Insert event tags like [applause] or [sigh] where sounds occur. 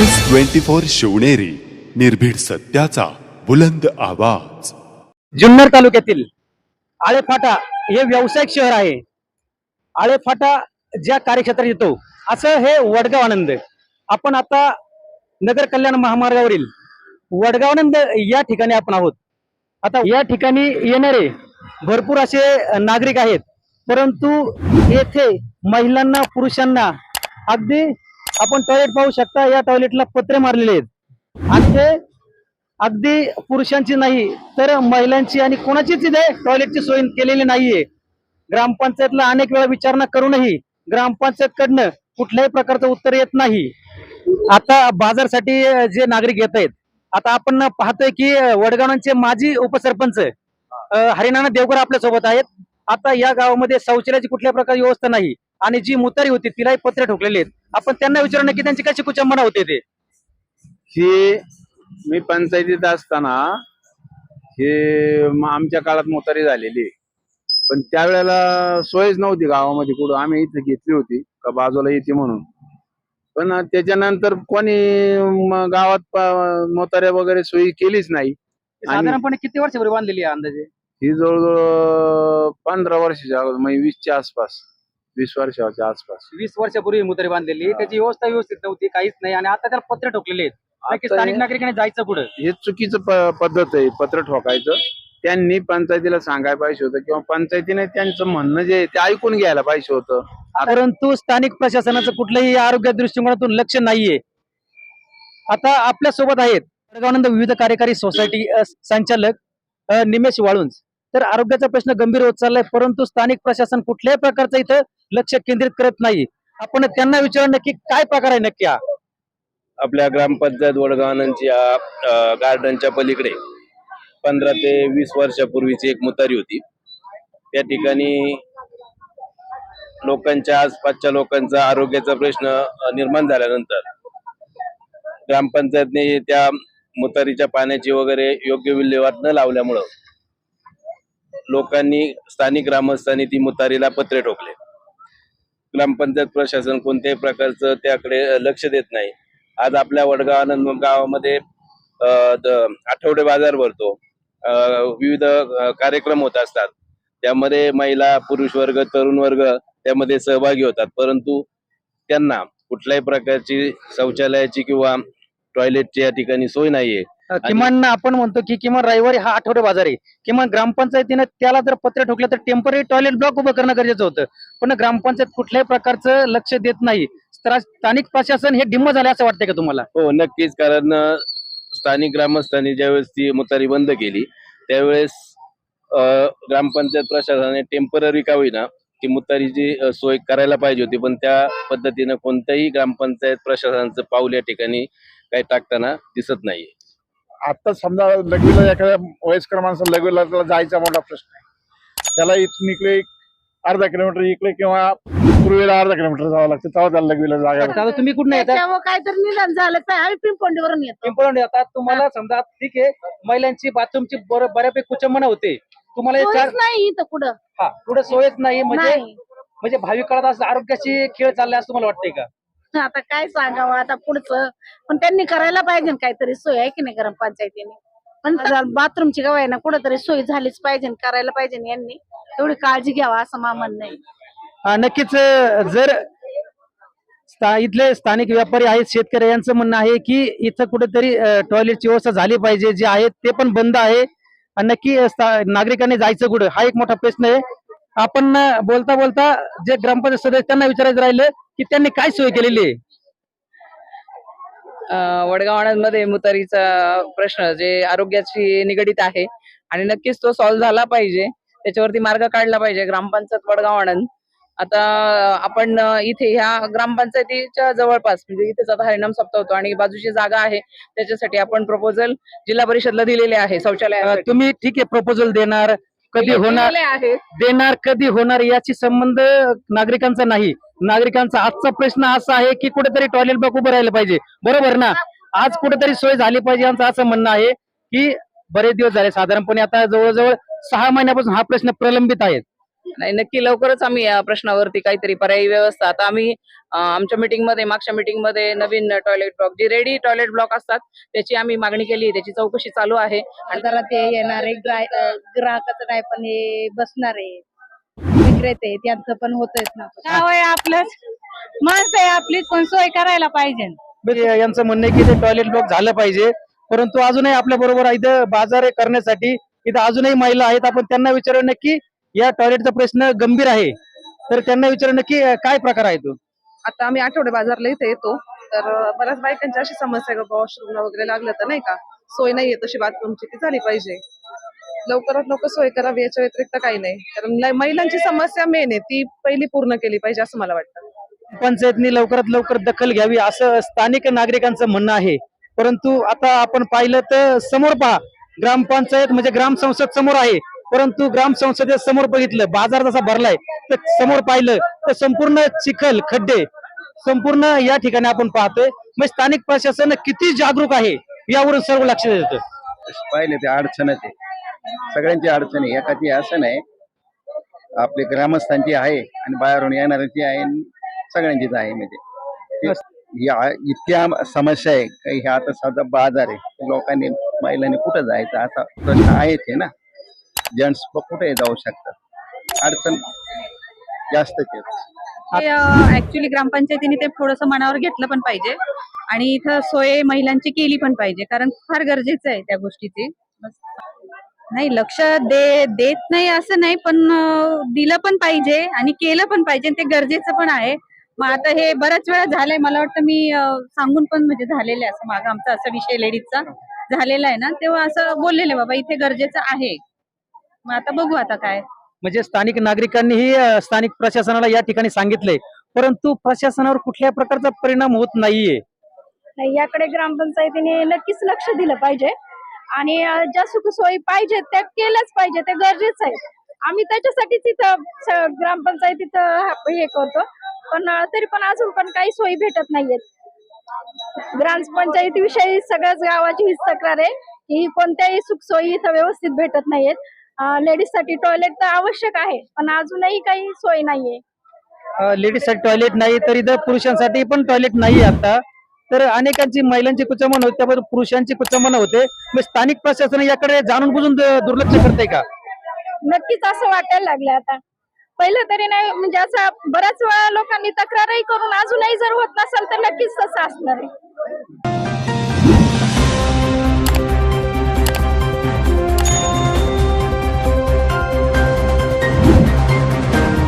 News twenty four Shivneri निर्भीड सत्याचा बुलंद आवाज. जुन्नर तालुक्यातील आळेफाटा हे व्यावसायिक शहर आहे. आळेफाटा ज्या कार्यक्षेत्रात येतो असं हे वडगाव आनंद. आपण आता नगर कल्याण महामार्गावरील वडगाव आनंद या ठिकाणी आपण आहोत. आता या ठिकाणी येणारे भरपूर असे नागरिक आहेत परंतु येथे महिलांना पुरुषांना अगदी आपण टॉयलेट पाहू शकता या टॉयलेटला पत्रे मारलेले आहेत. आणि ते अगदी पुरुषांची नाही तर महिलांची आणि कोणाचीच इथे टॉयलेटची सोय केलेली नाहीये. ग्रामपंचायतला अनेक वेळा विचारणा करूनही ग्रामपंचायत कडनं कुठल्याही प्रकारचं उत्तर येत नाही. आता बाजारसाठी जे नागरिक येत आहेत आता आपण पाहतोय की वडगावांचे माजी उपसरपंच हरिनाना देवकर आपल्यासोबत आहेत. आता या गावामध्ये शौचालयाची कुठल्या प्रकारची व्यवस्था नाही. आणि जी मुतारी होती तिलाही पत्रे ठोकलेले आहेत. आपण त्यांना विचारणं की त्यांची कशी कुचंबना होते ते? हे मी पंचायतीत असताना हे आमच्या काळात मोतारी झालेली. पण त्यावेळेला सोयच नव्हती गावामध्ये कुठं. आम्ही इथे घेतली होती का बाजूला येते म्हणून. पण त्याच्यानंतर कोणी गावात मोताऱ्या वगैरे सोयी केलीच नाही. साधारणपणे किती वर्षापूर्वी बांधलेली आहे अंदाजे? ही जवळजवळ पंधरा वर्षाच्या अगोदर म्हणजे वीसच्या आसपास वीस वर्षाच्या आसपास. वीस वर्षापूर्वी मुतारी बांधलेली त्याची व्यवस्था व्यवस्थित नव्हती काहीच नाही आणि आता त्याला पत्र ठोकलेले आहेत. नक्की आता स्थानिक हे- नागरिकांनी जायचं पुढे. हे चुकीचं प- पद्धत आहे पत्र ठोकायचं. त्यांनी पंचायतीला सांगायला पाहिजे होतं किंवा पंचायतीने त्यांचं म्हणणं जे आहे ते ऐकून घ्यायला पाहिजे होतं. परंतु स्थानिक प्रशासनाचं कुठलंही आरोग्य दृष्टिकोनातून लक्ष नाहीये. आता आपल्यासोबत आहेत विविध कार्यकारी सोसायटी अ, संचालक अ, निमेश वाळुंज. तर आरोग्याचा प्रश्न गंभीर होत चाललाय परंतु स्थानिक प्रशासन कुठल्याही प्रकारचं इथं लक्ष केंद्रित करत नाही. आपण त्यांना विचारलं नक्की काय प्रकार आहे नक्की हा? आपल्या ग्रामपंचायत वडगावांच्या गार्डनच्या पलीकडे पंधरा ते वीस वर्षापूर्वीची एक मुतारी होती. त्या ठिकाणी लोकांच्या आसपासच्या लोकांचा आरोग्याचा प्रश्न निर्माण झाल्यानंतर ग्रामपंचायतने त्या मुतारीच्या पाण्याची वगैरे योग्य विल्हेवाट न लावल्यामुळं लोकांनी स्थानिक ग्रामस्थांनी ती मुतारीला पत्रे ठोकले. ग्रामपंचायत प्रशासन कोणत्याही प्रकारचं त्याकडे लक्ष देत नाही. आज आपल्या वडगाव आनंद गावामध्ये आठवडे बाजार भरतो. विविध कार्यक्रम होत असतात. त्यामध्ये महिला पुरुष वर्ग तरुण वर्ग त्यामध्ये सहभागी होतात. परंतु त्यांना कुठल्याही प्रकारची शौचालयाची किंवा टॉयलेटची या ठिकाणी सोय नाहीये. किमान आपण म्हणतो की किमान रविवारी हा आठवडे बाजार आहे. किमान ग्रामपंचायतीनं त्याला जर पत्र ठोकलं तर टेंपररी टॉयलेट ब्लॉक उभं करणं गरजेचं होतं. पण ग्रामपंचायत कुठल्याही प्रकारचं लक्ष देत नाही. स्था- स्थानिक प्रशासन हे डिम्म झाले असं वाटतंय का तुम्हाला? हो नक्कीच. कारण स्थानिक ग्रामस्थांनी ज्यावेळेस ती मुतारी बंद केली त्यावेळेस ग्रामपंचायत प्रशासनाने टेंपररी का होईना ती मुतारीची सोय करायला पाहिजे होती. पण त्या पद्धतीनं कोणत्याही ग्रामपंचायत प्रशासनाचं पाऊल या ठिकाणी काही टाकताना दिसत नाही आता समजा लघवीला एखाद्या वयस्कर माणसाला लघवीला त्याला जायचा मोठा प्रश्न आहे. त्याला इथून इकडे अर्धा किलोमीटर इकडे किंवा पूर्वेला अर्धा किलोमीटर जावं लागतं तेव्हा त्याला लघवीला जागा. आता तुम्ही कुठं येतात त्याच्यावर काहीतरी निदान झालं तर आम्ही पिंपोंडीवरून येतो. पिंपळवंडी आता तुम्हाला समजा ठीक आहे महिलांची बाथरूमची बर- बऱ्यापैकी कुचंबना होते. तुम्हाला हे चार नाही इथं कुठं. हा पुढे सोयच नाही म्हणजे नाही. म्हणजे भावी काळात असं आरोग्याची खेळ चालले असं तुम्हाला वाटतंय का? [laughs] आता काय सांगावं? आता पुढचं. पण त्यांनी करायला पाहिजे ना काहीतरी सोय आहे की नाही ग्रामपंचायतीने पण बाथरूमची गवाय ना कुठंतरी सोय झालीच पाहिजे न करायला पाहिजे न यांनी. एवढी काळजी घ्यावा असं मा म्हणणं आहे. हा, नक्कीच अं, जर स्था- इथले स्थानिक व्यापारी आहेत शेतकरी यांचं म्हणणं आहे की इथं कुठेतरी टॉयलेटची व्यवस्था झाली पाहिजे जे आहे ते पण बंद आहे. आणि नक्की अं, स्था- नागरिकांनी जायचं कुठं? हा एक मोठा प्रश्न आहे. आपण बोलता बोलता जे ग्रामपंचायत सदस्य त्यांना विचारायचं राहिलं की त्यांनी काय सोय केलेली आहे? वडगाव मुतारीचा प्रश्न जे आरोग्याशी निगडीत आहे आणि नक्कीच तो सॉल्व्ह झाला पाहिजे. त्याच्यावरती मार्ग काढला पाहिजे ग्रामपंचायत वडगाव आणंद आता आपण इथे ह्या ग्रामपंचायतीच्या जवळपास म्हणजे इथेच आता हरिणाम सप्ताह होतो आणि बाजूची जागा आहे त्याच्यासाठी आपण प्रपोजल जिल्हा परिषदला दिलेले आहे शौचालय तुम्ही ठीक आहे प्रपोजल देणार. कधी होणार देणार कधी होणार याची संबंध नागरिकांचा नाही. नागरिकांचा आजचा प्रश्न असा आहे की कुठेतरी टॉयलेट ब्लॉक उभं राहिलं पाहिजे. बरोबर ना? आज कुठेतरी सोय झाली पाहिजे यांचं असं म्हणणं आहे की बरेच दिवस झाले. साधारणपणे आता जवळजवळ सहा महिन्यापासून हा प्रश्न प्रलंबित आहे. नाही नक्की लवकरच आम्ही या प्रश्नावरती काहीतरी पर्यायी व्यवस्था. आता आम्ही आमच्या मीटिंगमध्ये मागच्या मीटिंगमध्ये नवीन टॉयलेट ब्लॉक जे रेडी टॉयलेट ब्लॉक असतात त्याची आम्ही मागणी केली त्याची चौकशी चालू आहे. आणि जरा ते येणारे ग्राहकाचं काय पण हे बसणारे विक्रेते त्यांचं पण होतच ना. गाव आहे आपलंच. माणसं आहे आपलीच पण सोय करायला पाहिजे. म्हणजे यांचं म्हणणं आहे की ते टॉयलेट ब्लॉक झालं पाहिजे. परंतु अजूनही आपल्या बरोबर इथं बाजार करण्यासाठी. इथं अजूनही महिला आहेत. आपण त्यांना विचारू नक्की या टॉयलेटचा प्रश्न गंभीर आहे. तर त्यांना विचारू नक्की अं, काय प्रकार आहे तो? आता आम्ही आठवडे बाजारला इथे येतो. तर बऱ्याच बायकांची अशी समस्या आहे का वॉशरूमला वगैरे लागलं तर नाही का? सोय नाहीये तशी बाथरूमची ती झाली पाहिजे. लवकरात लवकर सोय करावी याच्या व्यतिरिक्त काही नाही. कारण महिलांची समस्या मेन आहे ती पहिली पूर्ण केली पाहिजे असं मला वाटतं. पंचायतनी लवकरात लवकर दखल घ्यावी असं स्थानिक नागरिकांचं म्हणणं आहे. परंतु आता आपण पाहिलं तर समोर पहा ग्रामपंचायत म्हणजे ग्रामसंसद समोर आहे. परंतु ग्रामसंसदे समोर बघितलं बाजार जसा भरलाय तर समोर पाहिलं तर संपूर्ण चिखल खड्डे संपूर्ण या ठिकाणी आपण पाहतोय. मग स्थानिक प्रशासन किती जागरूक आहे यावरून सर्व लक्ष देत. पाहिले ते अडचणच आहे. सगळ्यांची अडचण आहे. एकाची असं नाही. आपले ग्रामस्थांची आहे आणि बाहेरून येणाऱ्यांची आहे सगळ्यांचीच आहे म्हणजे. या इतक्या समस्या आहे. ह्या आता साधा बाजार आहे. लोकांनी महिलांनी कुठं जायचं? असा प्रश्न आहेच आहे ना. जेंट्स कुठे जाऊ शकतात? अडचण जास्तच ऍक्च्युली ग्रामपंचायतीने ते थोडस मनावर घेतलं पण पाहिजे. आणि इथं सोय महिलांची केली पण पाहिजे कारण फार गरजेचं आहे त्या गोष्टीची. नाही लक्ष दे देत नाही असं नाही पण दिलं पण पाहिजे आणि केलं पण पाहिजे आणि ते गरजेचं पण आहे. मग आता हे बऱ्याच वेळा झालंय मला वाटतं मी सांगून पण म्हणजे झालेलं आहे असं मागं. आमचा असा विषय लेडीजचा झालेला आहे ना तेव्हा असं बोललेले बाबा इथे गरजेचं आहे. मग आता बघू आता काय. म्हणजे स्थानिक नागरिकांनीही अं, स्थानिक प्रशासनाला या ठिकाणी सांगितलंय. परंतु प्रशासनावर कुठल्या प्रकारचा परिणाम होत नाहीये. नाही, याकडे ग्रामपंचायतीने नक्कीच लक्ष दिलं पाहिजे. आणि अं, ज्या सुखसोयी पाहिजेत त्या केल्याच पाहिजे ते गरजेचं आहे. आम्ही त्याच्यासाठीच इथं स- ग्रामपंचायतीत अं, हे करतो. पण अं, तरी पण अजून पण काही सोयी भेटत नाहीयेत. ग्रामपंचायतीविषयी सगळ्याच गावाची हीच तक्रार आहे की कोणत्याही सुखसोयी इथं व्यवस्थित भेटत नाहीयेत. लेडीजसाठी टॉयलेट तर आवश्यक आहे पण अजूनही काही सोय नाहीये. लेडीजसाठी टॉयलेट नाही तर इथं पुरुषांसाठी पण टॉयलेट नाही आता. तर अनेकांची महिलांची कुचमन होते त्याबरोबर पुरुषांची कुचमन होते. मग स्थानिक प्रशासन याकडे जाणून बुजून दुर्लक्ष करते का? नक्कीच असं वाटायला लागलं आता. पहिलं तरी नाही म्हणजे असं बऱ्याच वेळा लोकांनी तक्रारही करून अजूनही जर होत नसेल तर नक्कीच तसं असणार आहे.